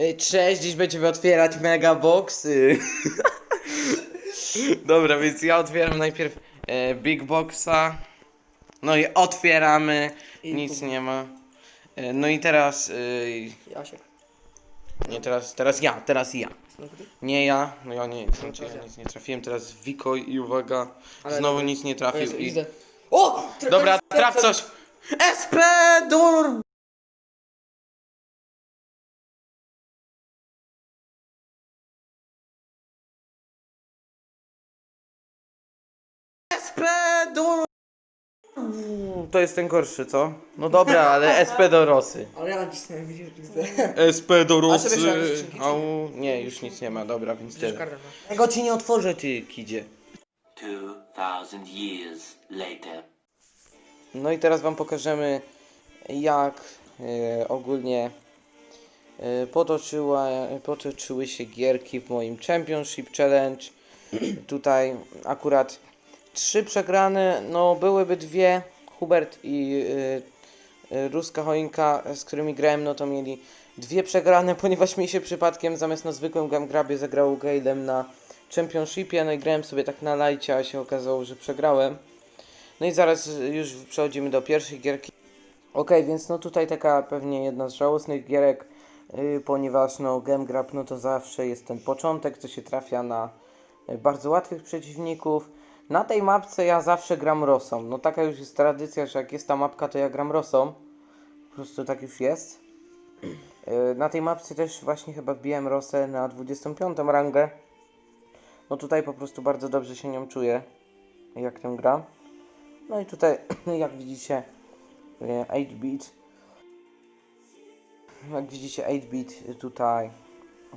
Ej, Cześć, dziś będziemy otwierać mega boxy. Dobra, więc ja otwieram najpierw e, big boxa. No i otwieramy. I Nic tu- nie ma. E, no i teraz. E, Jasiek. nie, teraz, teraz ja, teraz ja. Znowu ty? Nie ja, no ja nie, znaczy, ja ja. nic nie trafiłem. Teraz Wiko i uwaga. Ale Znowu dobra. nic nie trafił. Jezu, I... O! Tra- Dobra, tra- traf tra- coś. SP dur. Dur. To jest ten gorszy, co? No dobra, ale SP do Rosy. Ale ja nacisnąłem, widzisz, widzę. SP do Rosy. skrzynki, czy Au, nie, już nic nie ma, dobra, więc tyle. masz. Tego ci nie otworzę, ty kidzie. 2000 years later. No i teraz Wam pokażemy, jak e, ogólnie e, potoczyła, potoczyły się gierki w moim Championship Challenge. Tutaj akurat trzy przegrane, no byłyby dwie. Hubert i e, e, Ruska Choinka, z którymi grałem, no to mieli dwie przegrane, ponieważ mi się przypadkiem zamiast na zwykłym Gamgrabie zagrało Gailem na Championshipie, no i grałem sobie tak na lajcie, a się okazało, że przegrałem. No i zaraz y, już przechodzimy do pierwszej gierki. Ok, więc no tutaj taka pewnie jedna z żałosnych gierek, yy, ponieważ no Game Grab no to zawsze jest ten początek, co się trafia na y, bardzo łatwych przeciwników. Na tej mapce ja zawsze gram Rosą. No taka już jest tradycja, że jak jest ta mapka, to ja gram Rosą. Po prostu tak już jest. Yy, na tej mapce też właśnie chyba wbiłem Rosę na 25 rangę. No tutaj po prostu bardzo dobrze się nią czuję, jak tym gram. No i tutaj, jak widzicie, e, 8-bit. Jak widzicie, 8-bit tutaj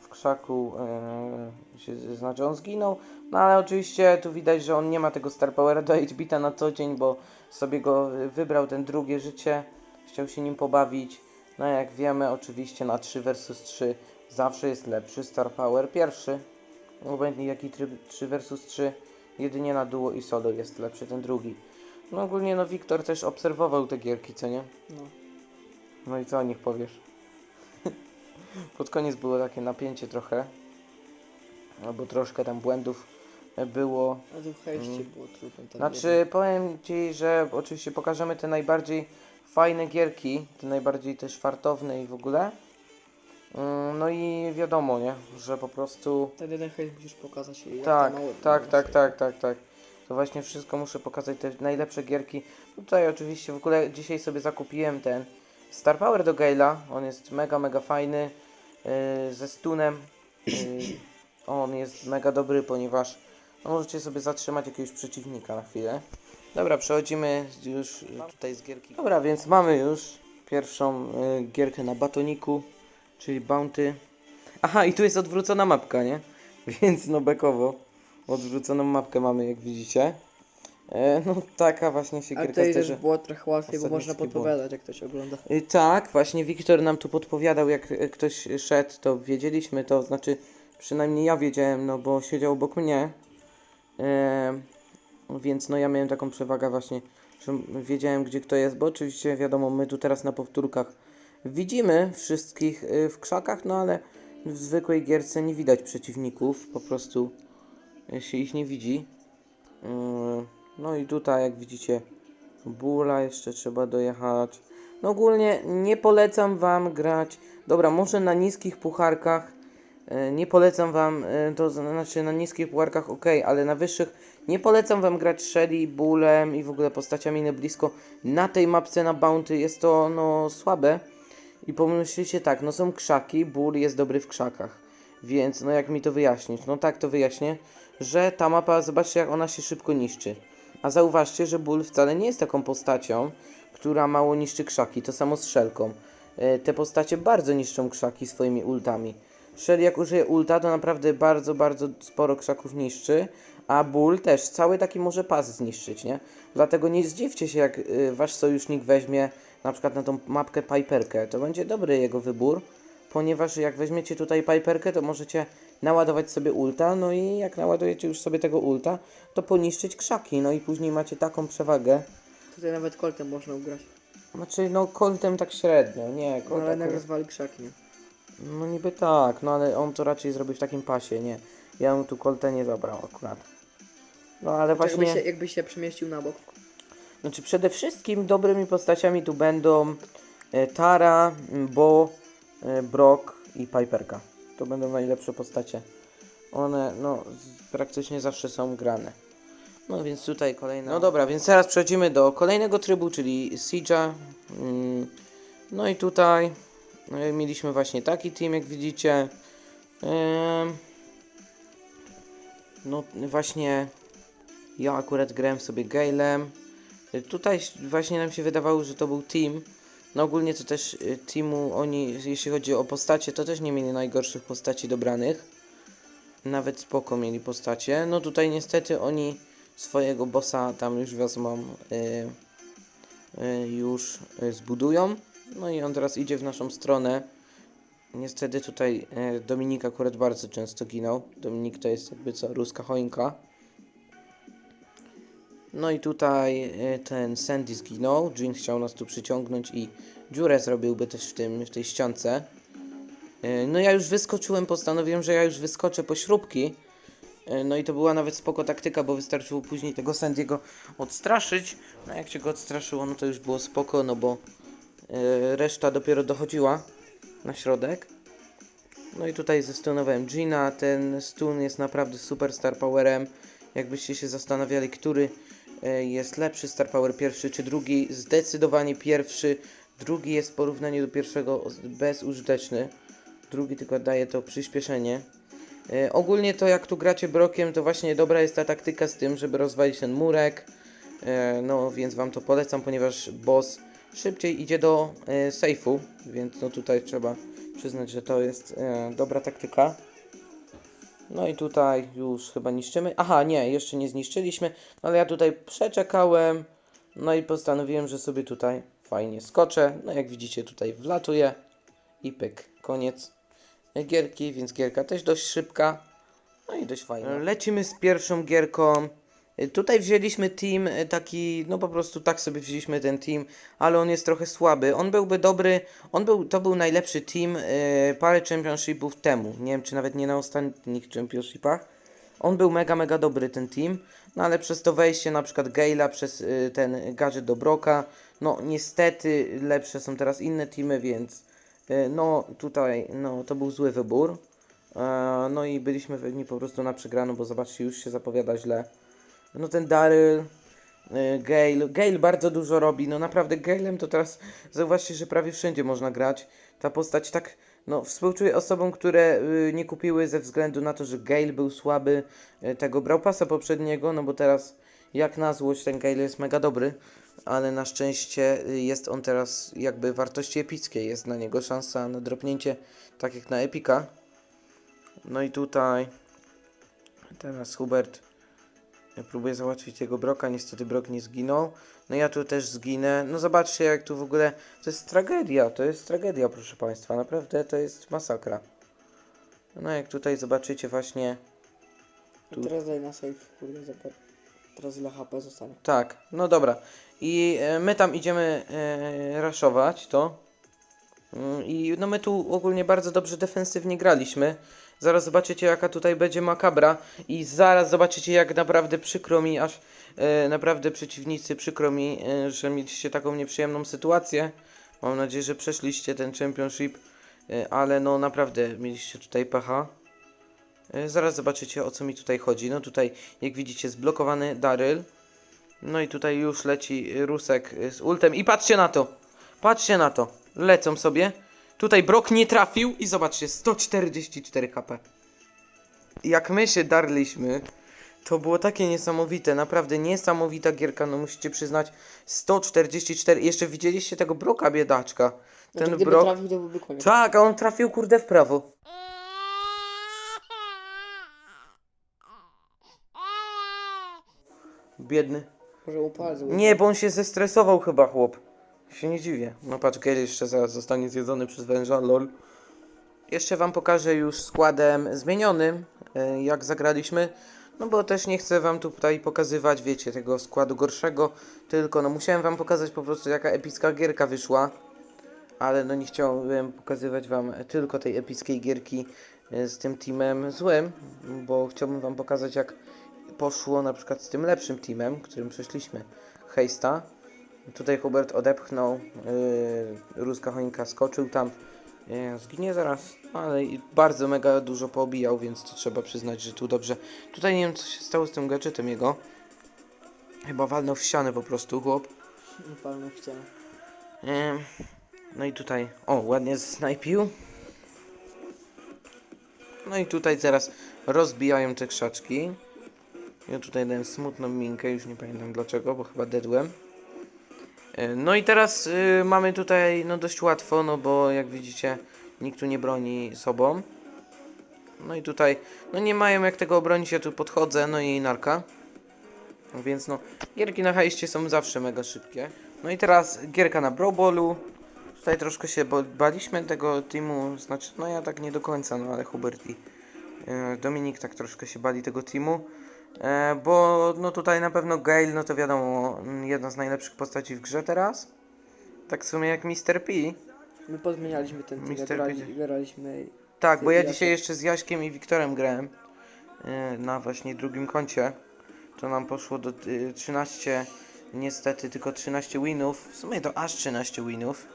w krzaku e, się znaczy on zginął. No ale oczywiście tu widać, że on nie ma tego Star Powera do 8-bita na co dzień, bo sobie go e, wybrał ten drugie życie. Chciał się nim pobawić. No jak wiemy, oczywiście na 3 vs 3 zawsze jest lepszy Star Power pierwszy. Obojętnie jaki tryb 3 vs 3, jedynie na duo i solo jest lepszy ten drugi. No ogólnie no Wiktor też obserwował te gierki, co nie? No. No i co o nich powiesz? Pod koniec było takie napięcie trochę. Albo troszkę tam błędów było. A tu w hejście Mm. było trudno. tam Znaczy powiem Ci, że oczywiście pokażemy te najbardziej fajne gierki, te najbardziej też fartowne i w ogóle. Mm, No i wiadomo, nie? Że po prostu... Ten jeden hejt musisz pokazać jak Tak, tak, tak, tak, tak, tak. To właśnie wszystko muszę pokazać, te najlepsze gierki. Tutaj oczywiście w ogóle dzisiaj sobie zakupiłem ten Star Power do Gale'a. On jest mega, mega fajny. Yy, ze stunem. Yy, on jest mega dobry, ponieważ no, możecie sobie zatrzymać jakiegoś przeciwnika na chwilę. Dobra, przechodzimy już tutaj z gierki. Dobra, więc mamy już pierwszą y, gierkę na batoniku, czyli Bounty. Aha, i tu jest odwrócona mapka, nie? Więc no bekowo. Odwróconą mapkę mamy, jak widzicie. E, no taka właśnie się gierka tutaj też było trochę łatwiej, bo Ostatni można taki podpowiadać jak ktoś ogląda. Y, Tak, właśnie Wiktor nam tu podpowiadał, jak e, ktoś szedł, to wiedzieliśmy, to znaczy przynajmniej ja wiedziałem, no bo siedział obok mnie. E, więc no ja miałem taką przewagę właśnie, że wiedziałem gdzie kto jest, bo oczywiście wiadomo, my tu teraz na powtórkach widzimy wszystkich y, w krzakach, no ale w zwykłej gierce nie widać przeciwników, po prostu y, się ich nie widzi. Mm, No i tutaj jak widzicie Bula jeszcze trzeba dojechać. No ogólnie nie polecam wam grać. Dobra, może na niskich pucharkach. e, Nie polecam wam, e, to znaczy na niskich pucharkach ok, ale na wyższych nie polecam wam grać Shelly, Bullem i w ogóle postaciami na blisko. Na tej mapce na Bounty jest to no słabe. I pomyślicie tak, no są krzaki, Bull jest dobry w krzakach. Więc no jak mi to wyjaśnić? No tak to wyjaśnię, że ta mapa, zobaczcie jak ona się szybko niszczy. A zauważcie, że Bull wcale nie jest taką postacią, która mało niszczy krzaki. To samo z Szelką. E, Te postacie bardzo niszczą krzaki swoimi ultami. Shell jak użyje ulta, to naprawdę bardzo, bardzo sporo krzaków niszczy, a Bull też cały taki może pas zniszczyć, nie? Dlatego nie zdziwcie się, jak y, wasz sojusznik weźmie na przykład na tą mapkę Piperkę. To będzie dobry jego wybór, ponieważ jak weźmiecie tutaj Piperkę, to możecie naładować sobie ulta, no i jak naładujecie już sobie tego ulta, to poniszczyć krzaki, no i później macie taką przewagę. Tutaj nawet koltem można ugrać. Znaczy, no koltem tak średnio, nie, No, kolt ale jednak rozwali krzaki, nie? No niby tak, no ale on to raczej zrobi w takim pasie, nie. Ja bym tu koltę nie zabrał akurat. No ale Jakby właśnie... się, jakby się przemieścił na bok. Znaczy przede wszystkim dobrymi postaciami tu będą e, Tara, m, Bo, e, Brock i Piperka. To będą najlepsze postacie. One no praktycznie zawsze są grane. No więc tutaj kolejna... No dobra, więc teraz przechodzimy do kolejnego trybu, czyli Siege'a. Mm, No i tutaj e, mieliśmy właśnie taki team, jak widzicie. No właśnie ja akurat grałem sobie Galem. Y, Tutaj właśnie nam się wydawało, że to był team. No ogólnie to też y, teamu oni, jeśli chodzi o postacie, to też nie mieli najgorszych postaci dobranych. Nawet spoko mieli postacie. No tutaj niestety oni swojego bossa tam już wezmą, y, y, już y, zbudują. No i on teraz idzie w naszą stronę. Niestety tutaj y, Dominik akurat bardzo często ginął. Dominik to jest jakby co, ruska choinka. No i tutaj e, ten Sandy zginął. Jin chciał nas tu przyciągnąć i dziurę zrobiłby też w, tym, w tej ściance. E, No ja już wyskoczyłem, postanowiłem, że ja już wyskoczę po śrubki. E, No i to była nawet spoko taktyka, bo wystarczyło później tego Sandiego odstraszyć. No jak się go odstraszyło, no to już było spoko, no bo reszta dopiero dochodziła na środek. No i tutaj zestunowałem Gina. Ten stun jest naprawdę super star powerem. Jakbyście się zastanawiali, który jest lepszy Star Power, pierwszy czy drugi, zdecydowanie pierwszy. Drugi jest w porównaniu do pierwszego bezużyteczny. Drugi tylko daje to przyspieszenie. E, ogólnie to jak tu gracie brokiem, to właśnie dobra jest ta taktyka z tym, żeby rozwalić ten murek. E, no więc wam to polecam, ponieważ boss szybciej idzie do e, sejfu, więc no tutaj trzeba przyznać, że to jest e, dobra taktyka. No i tutaj już chyba niszczymy. Aha, nie, jeszcze nie zniszczyliśmy, no ale ja tutaj przeczekałem. No i postanowiłem, że sobie tutaj fajnie skoczę. No jak widzicie tutaj wlatuję i pyk, koniec gierki, więc gierka też dość szybka. No i dość fajna. Lecimy z pierwszą gierką. Tutaj wzięliśmy team y, taki, no po prostu tak sobie wzięliśmy ten team, ale on jest trochę słaby. On byłby dobry, on był, to był najlepszy team y, parę championshipów temu. Nie wiem, czy nawet nie na ostatnich championshipach. On był mega, mega dobry ten team, no ale przez to wejście na przykład Gale'a, przez y, ten gadżet do Broka, no niestety lepsze są teraz inne teamy, więc y, no tutaj, no to był zły wybór. E, no i byliśmy pewni po prostu na przegraną, bo zobaczcie, już się zapowiada źle. No ten Daryl, y, Gale, Gale bardzo dużo robi, no naprawdę Galem to teraz zauważcie, że prawie wszędzie można grać. Ta postać tak, no współczuję osobom, które y, nie kupiły ze względu na to, że Gale był słaby, y, tego brał pasa poprzedniego, no bo teraz jak na złość ten Gale jest mega dobry, ale na szczęście y, jest on teraz jakby wartości epickiej, jest na niego szansa na dropnięcie tak jak na Epika. No i tutaj teraz Hubert ja próbuję załatwić jego broka, niestety brok nie zginął. No ja tu też zginę. No zobaczcie jak tu w ogóle... To jest tragedia, to jest tragedia proszę Państwa. Naprawdę to jest masakra. No jak tutaj zobaczycie właśnie... Tu-. Teraz daj na save, kurde. Teraz ile HP zostanie. Tak, no dobra. I e, my tam idziemy e, raszować to. Mm, I no my tu ogólnie bardzo dobrze defensywnie graliśmy. Zaraz zobaczycie jaka tutaj będzie makabra i zaraz zobaczycie jak naprawdę przykro mi, aż e, naprawdę przeciwnicy przykro mi, e, że mieliście taką nieprzyjemną sytuację. Mam nadzieję, że przeszliście ten championship, e, ale no naprawdę mieliście tutaj pecha. E, zaraz zobaczycie o co mi tutaj chodzi. No tutaj jak widzicie zblokowany Daryl. No i tutaj już leci Rusek z ultem i patrzcie na to. Patrzcie na to. Lecą sobie. Tutaj Brok nie trafił i zobaczcie, 144 HP. Jak my się darliśmy, to było takie niesamowite, naprawdę niesamowita gierka, no musicie przyznać. 144, jeszcze widzieliście tego Broka biedaczka. Ten Ten gdyby Brok... trafił, to byłby koniec. Tak, a on trafił kurde w prawo. Biedny. Może palce Nie, bo on się zestresował chyba, chłop. Się nie dziwię. No patrz, Gale jeszcze zaraz zostanie zjedzony przez węża, lol. Jeszcze wam pokażę już składem zmienionym, e, jak zagraliśmy. No bo też nie chcę wam tutaj pokazywać, wiecie, tego składu gorszego, tylko no musiałem wam pokazać po prostu jaka epicka gierka wyszła. ale no nie chciałem pokazywać wam tylko tej epickiej gierki e, z tym teamem złym, bo chciałbym wam pokazać jak poszło na przykład z tym lepszym teamem, którym przeszliśmy Hejsta. Tutaj Hubert odepchnął, yy, Ruska choinka skoczył tam, yy, zginie zaraz, ale bardzo mega dużo poobijał, więc to trzeba przyznać, że tu dobrze. Tutaj nie wiem co się stało z tym gadżetem jego. Chyba walnął w ścianę po prostu chłop. Palną w ścianę. Em, No i tutaj, o, ładnie snajpił. No i tutaj teraz rozbijają te krzaczki. Ja tutaj dałem smutną minkę, już nie pamiętam dlaczego, bo chyba dedłem. E, No i teraz y, mamy tutaj no dość łatwo, no bo jak widzicie nikt tu nie broni sobą. No i tutaj, no nie mają jak tego obronić, ja tu podchodzę, no i narka. Więc no, gierki na hajście są zawsze mega szybkie. No i teraz gierka na Brobolu. Tutaj troszkę się baliśmy tego teamu, znaczy, no ja tak nie do końca, no ale Hubert i e, Dominik tak troszkę się bali tego teamu. E, bo no tutaj na pewno Gale, no to wiadomo, jedna z najlepszych postaci w grze teraz. Tak w sumie jak Mr. P. My podmienialiśmy ten team, Mister grali, Peter. graliśmy Tak, bo ja dzisiaj jeszcze z Jaśkiem i Wiktorem grałem e, na właśnie drugim koncie. To nam poszło do e, 13, niestety tylko 13 winów. W sumie to aż 13 winów.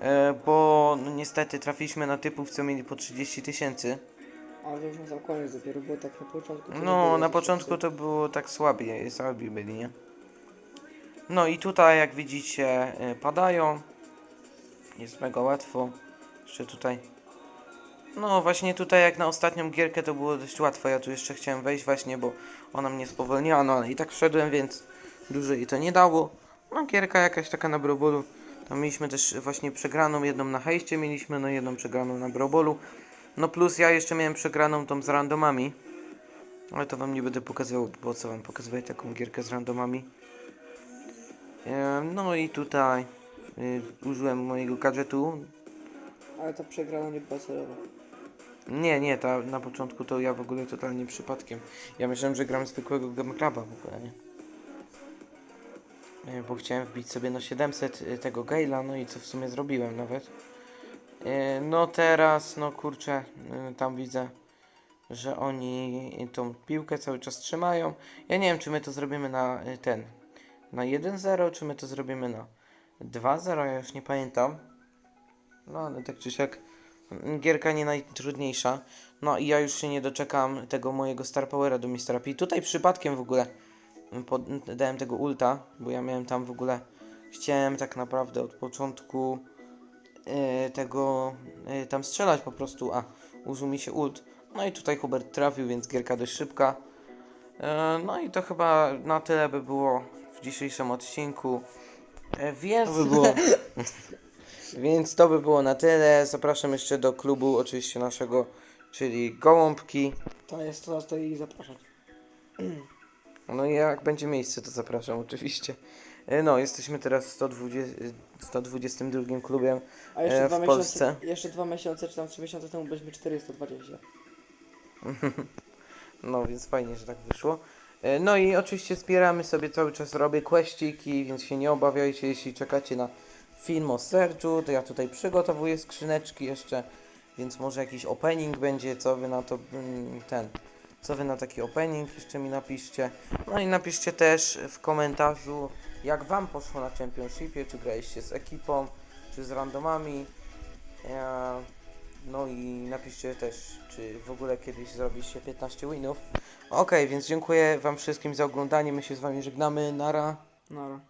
E, bo no, niestety trafiliśmy na typów, co mieli po 30 tysięcy. Ale to już na sam koniec dopiero było tak na początku. to nie No, było na tak początku to było tak słabi, słabi byli, nie? No i tutaj, jak widzicie, e, padają. Jest mega łatwo. Jeszcze tutaj. No, właśnie tutaj, jak na ostatnią gierkę, to było dość łatwo. Ja tu jeszcze chciałem wejść, właśnie, bo ona mnie spowolniła, no ale i tak wszedłem, więc dużo jej to nie dało. No, gierka jakaś taka na Brobolu. Tam mieliśmy też właśnie przegraną, jedną na hejście mieliśmy, no jedną przegraną na Brobolu. No plus ja jeszcze miałem przegraną tą z randomami. Ale to wam nie będę pokazywał, bo co wam pokazywać taką gierkę z randomami. Em, No i tutaj y, użyłem mojego gadżetu. Ale ta przegrana nie była celowa. Nie, nie, ta, na początku to ja w ogóle totalnie przypadkiem. Ja myślałem, że gram zwykłego Gameclaba w ogóle, nie? E, Bo chciałem wbić sobie na 700 y, tego Gale'a, no i co w sumie zrobiłem nawet. E, No teraz, no kurczę, y, tam widzę, że oni tą piłkę cały czas trzymają. Ja nie wiem, czy my to zrobimy na y, ten, na 1-0, czy my to zrobimy na 2-0, ja już nie pamiętam. No ale tak czy siak, gierka nie najtrudniejsza. No i ja już się nie doczekam tego mojego Star Powera do Mr. P. Tutaj przypadkiem w ogóle dałem tego ulta, bo ja miałem tam w ogóle, chciałem tak naprawdę od początku e, tego e, tam strzelać po prostu, a użył mi się ult. No i tutaj Hubert trafił, więc gierka dość szybka. E, no i to chyba na tyle by było w dzisiejszym odcinku. Więc to by było. więc to by było na tyle. Zapraszam jeszcze do klubu oczywiście naszego, czyli Gołąbki. To jest to, to i zapraszać. No i jak będzie miejsce, to zapraszam oczywiście. E, No, jesteśmy teraz w 120, 122 klubiem. A jeszcze E, dwa w miesiące, Polsce. jeszcze dwa miesiące, czy tam trzy miesiące temu byliśmy 420. No, więc fajnie, że tak wyszło. E, No i oczywiście zbieramy sobie cały czas, robię questyki, więc się nie obawiajcie, jeśli czekacie na film o Sergiu, to ja tutaj przygotowuję skrzyneczki jeszcze, więc może jakiś opening będzie, co wy na to, mm, ten, co wy na taki opening jeszcze mi napiszcie. No i napiszcie też w komentarzu, jak wam poszło na Championshipie, czy graliście z ekipą, czy z randomami. E, No i napiszcie też, czy w ogóle kiedyś zrobiliście 15 winów. Okej, więc dziękuję wam wszystkim za oglądanie. My się z wami żegnamy. Nara. Nara.